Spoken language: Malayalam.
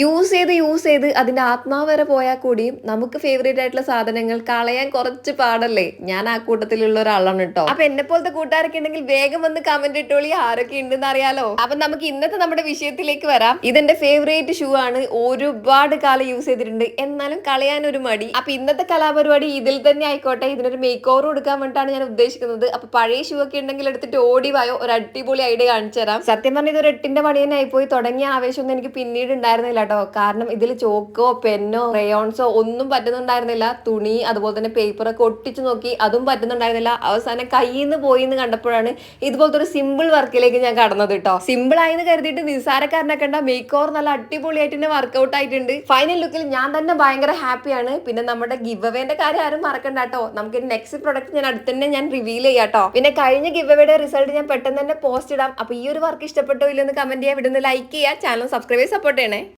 യൂസ് ചെയ്ത് യൂസ് ചെയ്ത് അതിന്റെ ആത്മാവ് വരെ പോയാൽ കൂടിയും നമുക്ക് ഫേവറേറ്റ് ആയിട്ടുള്ള സാധനങ്ങൾ കളയാൻ കുറച്ച് പാടല്ലേ? ഞാൻ ആ കൂട്ടത്തിലുള്ള ഒരാളാണ് കേട്ടോ അപ്പൊ എന്നെ പോലത്തെ കൂട്ടുകാരൊക്കെ ഉണ്ടെങ്കിൽ വേഗം വന്ന് കമന്റ് ഇട്ടോളി ആരൊക്കെ ഉണ്ടെന്ന് അറിയാലോ. അപ്പൊ നമുക്ക് ഇന്നത്തെ നമ്മുടെ വിഷയത്തിലേക്ക് വരാം. ഇതെന്റെ ഫേവറേറ്റ് ഷൂ ആണ്. ഒരുപാട് കാലം യൂസ് ചെയ്തിട്ടുണ്ട്. എന്നാലും കളയാൻ ഒരു മടി. അപ്പൊ ഇന്നത്തെ കലാപരിപാടി ഇതിൽ തന്നെ ആയിക്കോട്ടെ. ഇതിനൊരു മേക്ക് ഓവർ കൊടുക്കാൻ വേണ്ടിയിട്ടാണ് ഞാൻ ഉദ്ദേശിക്കുന്നത്. അപ്പൊ പഴയ ഷൂ ഒക്കെ ഉണ്ടെങ്കിൽ എടുത്തിട്ട് ഓടി വായോ? ഒരു അടിപൊളി ഐഡിയ കാണിച്ചു തരാം. സത്യം പറഞ്ഞ ഇതൊരു എട്ടിന്റെ പണി തന്നെ ആയിപ്പോയി. തുടങ്ങിയ ആവേശമൊന്നും എനിക്ക് പിന്നീട് ഉണ്ടായിരുന്നില്ല കേട്ടോ. കാരണം ഇതിൽ ചോക്കോ പെന്നോ റയോൺസോ ഒന്നും പറ്റുന്നുണ്ടായിരുന്നില്ല. തുണി അതുപോലെ തന്നെ പേപ്പറൊക്കെ ഒട്ടിച്ചു നോക്കി അതും പറ്റുന്നുണ്ടായിരുന്നില്ല. അവസാനം കയ്യിൽ നിന്ന് പോയി എന്ന് കണ്ടപ്പോഴാണ് ഇതുപോലത്തെ ഒരു സിമ്പിൾ വർക്കിലേക്ക് ഞാൻ കടന്നത് കേട്ടോ. സിമ്പിൾ ആയെന്ന് കരുതിയിട്ട് നിസ്സാരക്കാരനൊക്കെ കണ്ട മേക്ക് ഓവർ നല്ല അടിപൊളിയായിട്ട് തന്നെ വർക്കൗട്ട് ആയിട്ടുണ്ട്. ഫൈനൽ ലുക്കിൽ ഞാൻ തന്നെ ഭയങ്കര ഹാപ്പിയാണ് പിന്നെ നമ്മുടെ ഗിവ് അവേന്റെ കാര്യം ആരും മറക്കണ്ട കേട്ടോ. നമുക്ക് നെക്സ്റ്റ് പ്രൊഡക്റ്റ് ഞാൻ അടുത്ത് തന്നെ ഞാൻ റിവീൽ ചെയ്യാം കേട്ടോ. പിന്നെ കഴിഞ്ഞ ഗിവ് അവേയുടെ റിസൾട്ട് ഞാൻ പെട്ടെന്ന് തന്നെ പോസ്റ്റ് ഇടാം. അപ്പൊ ഈ ഒരു വർക്ക് ഇഷ്ടപ്പെട്ടോ ഇല്ലെന്ന് കമന്റ് ചെയ്യാൻ വിടുന്ന ലൈക്ക് ചെയ്യുക. ചാനൽ സബ്സ്ക്രൈബ് ചെയ്ത് സപ്പോർട്ട് ചെയ്യണേ.